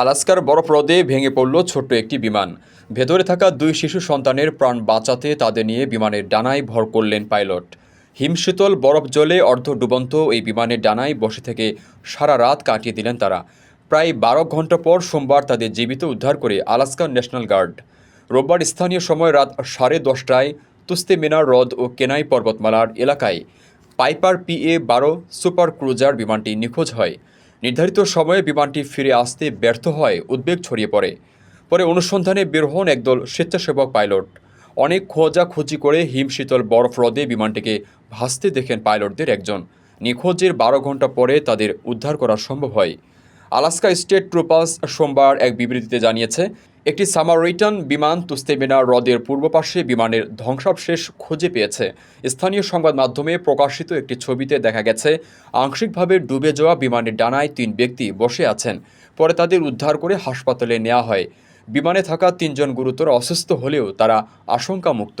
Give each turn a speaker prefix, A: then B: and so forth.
A: আলাস্কার বরফ হ্রদে ভেঙে পড়ল ছোট্ট একটি বিমান। ভেতরে থাকা দুই শিশু সন্তানের প্রাণ বাঁচাতে তাদের নিয়ে বিমানের ডানায় ভর করলেন পাইলট। হিমশীতল বরফ জলে অর্ধ ডুবন্ত এই বিমানের ডানায় বসে থেকে সারা রাত কাটিয়ে দিলেন তারা। প্রায় বারো ঘণ্টা পর সোমবার তাদের জীবিত উদ্ধার করে আলাস্কা ন্যাশনাল গার্ড। রোববার স্থানীয় সময় রাত সাড়ে দশটায় তুস্তে মিনার হ্রদ ও কেনাই পর্বতমালার এলাকায় পাইপার পিএ বারো সুপার ক্রুজার বিমানটি নিখোঁজ হয়। নির্ধারিত সময়ে বিমানটি ফিরে আসতে ব্যর্থ হয়, উদ্বেগ ছড়িয়ে পড়ে। পরে অনুসন্ধানে বের হন একদল স্বেচ্ছাসেবক পাইলট। অনেক খোঁজাখুঁজি করে হিমশীতল বরফ হ্রদে বিমানটিকে ভাসতে দেখেন পাইলটদের একজন। নিখোঁজের বারো ঘণ্টা পরে তাদের উদ্ধার করা সম্ভব হয়। আলাস্কা স্টেট ট্রুপার্স সোমবার এক বিবৃতিতে জানিয়েছে একটি সামারিটান বিমান তুস্তেমিনা হ্রদের পূর্ব পাশে বিমানের ধ্বংসাবশেষ খুঁজে পেয়েছে। স্থানীয় সংবাদ মাধ্যমে প্রকাশিত একটি ছবিতে দেখা গেছে, আংশিকভাবে ডুবে যাওয়া বিমানের ডানায় তিন ব্যক্তি বসে আছেন। পরে তাদের উদ্ধার করে হাসপাতালে নেওয়া হয়। বিমানে থাকা তিনজন গুরুতর অসুস্থ হলেও তারা আশঙ্কামুক্ত।